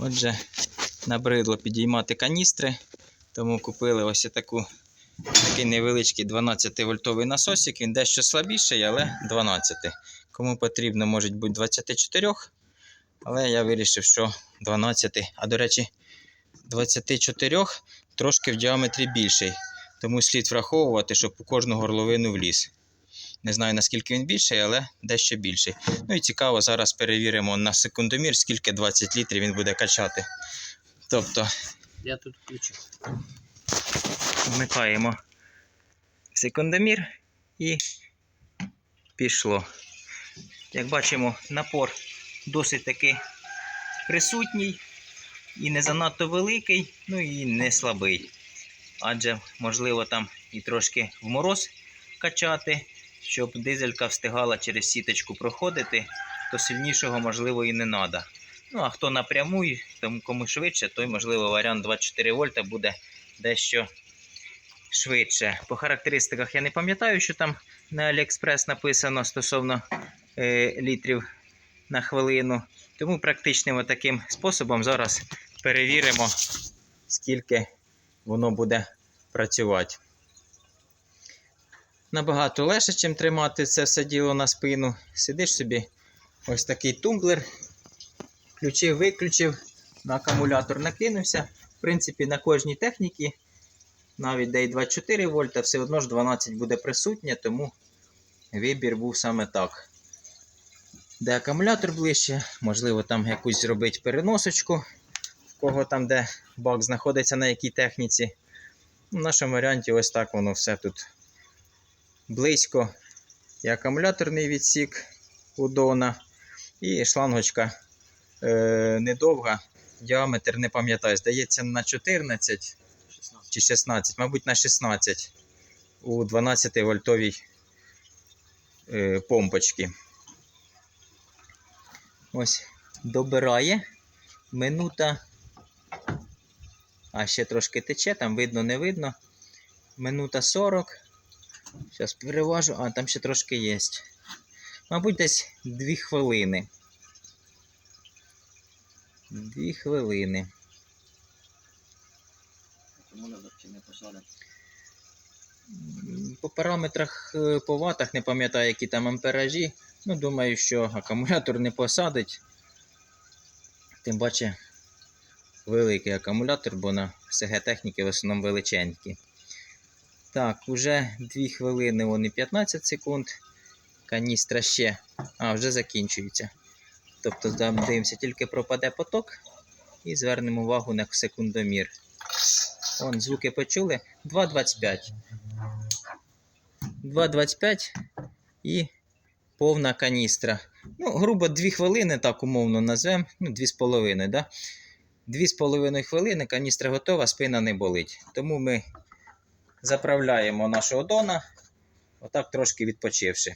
Отже, набридло підіймати каністри, тому купили ось таку, такий невеличкий 12-вольтовий насосик. Він дещо слабіший, але 12. Кому потрібно, може бути 24, але я вирішив, що 12. А до речі, 24 трошки в діаметрі більший. Тому слід враховувати, щоб у кожну горловину вліз. Не знаю наскільки він більший, але дещо більший. Ну і цікаво, зараз перевіримо на секундомір, скільки 20 літрів він буде качати. Тобто Я тут включу. вмикаємо секундомір і пішло. Як бачимо, напор досить таки присутній і не занадто великий, ну і не слабий. Адже, можливо, там і трошки в мороз качати, щоб дизелька встигала через сіточку проходити, то сильнішого, можливо, і не треба. Ну, а хто напряму, тому кому швидше, той, можливо, варіант 24 вольта буде дещо швидше. По характеристиках я не пам'ятаю, що там на AliExpress написано стосовно е, літрів на хвилину. Тому практичним таким способом зараз перевіримо, скільки воно буде працювати. Набагато легше, чим тримати це все діло на спину. Сидиш собі ось такий тумблер, включив, виключив, на акумулятор накинувся. В принципі, на кожній техніці, навіть де й 24 вольта, все одно ж 12 буде присутнє, тому вибір був саме так. Де акумулятор ближче, можливо, там якусь зробити переносочку, в кого там, де бак знаходиться на якій техніці. В нашому варіанті ось так воно все тут близько. І акумуляторний відсік у Дона, і шлангочка е, недовга, діаметр не пам'ятаю, здається, на 14 16. чи 16, мабуть, на 16 у 12 вольтовій е, помпочці. Ось добирає минута. А ще трошки тече, там видно, не видно. Минута 40. Зараз переважу, а там ще трошки є. Мабуть, десь 2 хвилини. 2 хвилини. По параметрах е, по ватах не пам'ятаю, які там амперажі. Ну, думаю, що акумулятор не посадить. Тим паче великий акумулятор, бо на СГ техніки в основному величенькі. Так, уже 2 хвилини вони 15 секунд. Каністра ще. А, вже закінчується. Тобто дивимося, тільки пропаде поток і звернемо увагу на секундомір. Вон, звуки почули. 2,25. 2,25 і повна каністра. Ну, грубо 2 хвилини, так умовно назвемо. Ну, 2,5, да? 2,5 хвилини каністра готова, спина не болить. Тому ми заправляємо нашого дона, отак трошки відпочивши.